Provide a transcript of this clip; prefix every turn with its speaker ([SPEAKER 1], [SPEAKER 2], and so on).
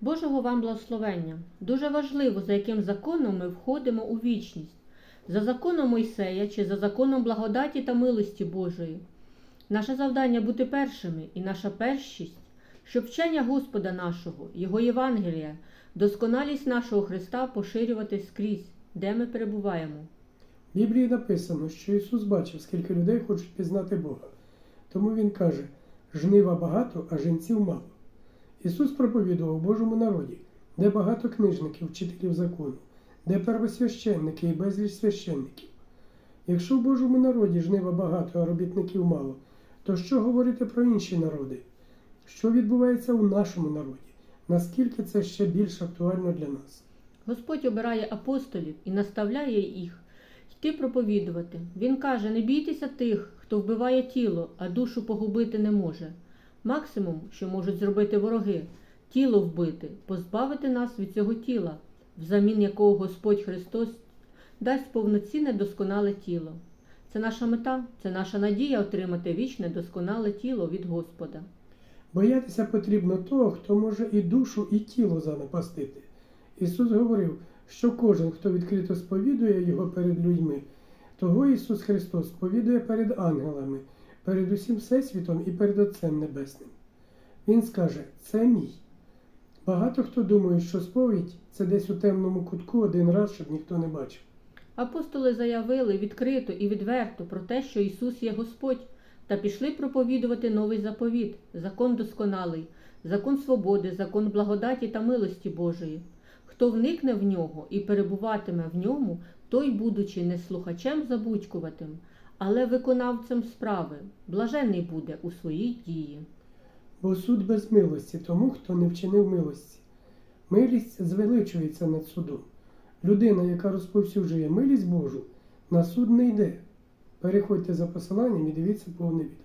[SPEAKER 1] Божого вам благословення. Дуже важливо, за яким законом ми входимо у вічність. За законом Мойсея чи за законом благодаті та милості Божої. Наше завдання бути першими і наша першість, щоб вчення Господа нашого, Його Євангелія, досконалість нашого Христа поширювати скрізь, де ми перебуваємо.
[SPEAKER 2] В Біблії написано, що Ісус бачив, скільки людей хочуть пізнати Бога. Тому Він каже: жнива багато, а жінців мало. Ісус проповідував Божому народі, де багато книжників, вчителів закону, де первосвященники і безліч священників. Якщо в Божому народі жнива багато, а робітників мало, то що говорити про інші народи? Що відбувається у нашому народі? Наскільки це ще більш актуально для нас?
[SPEAKER 1] Господь обирає апостолів і наставляє їх йти проповідувати. Він каже: не бійтеся тих, хто вбиває тіло, а душу погубити не може. Максимум, що можуть зробити вороги, тіло вбити, позбавити нас від цього тіла, взамін якого Господь Христос дасть повноцінне досконале тіло. Це наша мета, це наша надія отримати вічне досконале тіло від Господа.
[SPEAKER 2] Боятися потрібно того, хто може і душу, і тіло занапастити. Ісус говорив, що кожен, хто відкрито сповідує Його перед людьми, того Ісус Христос сповідує перед ангелами, перед усім Всесвітом і перед Отцем Небесним. Він скаже: Це мій. Багато хто думає, що сповідь це десь у темному кутку один раз, щоб ніхто не бачив.
[SPEAKER 1] Апостоли заявили відкрито і відверто про те, що Ісус є Господь, та пішли проповідувати новий заповіт, закон досконалий, закон свободи, закон благодаті та милості Божої. Хто вникне в нього і перебуватиме в ньому, той, будучи не слухачем забудькуватим, але виконавцем справи, блаженний буде у своїй дії.
[SPEAKER 2] Бо суд без милості тому, хто не вчинив милості. Милість звеличується над судом. Людина, яка розповсюджує милість Божу, на суд не йде. Переходьте за посиланням і дивіться повне відео.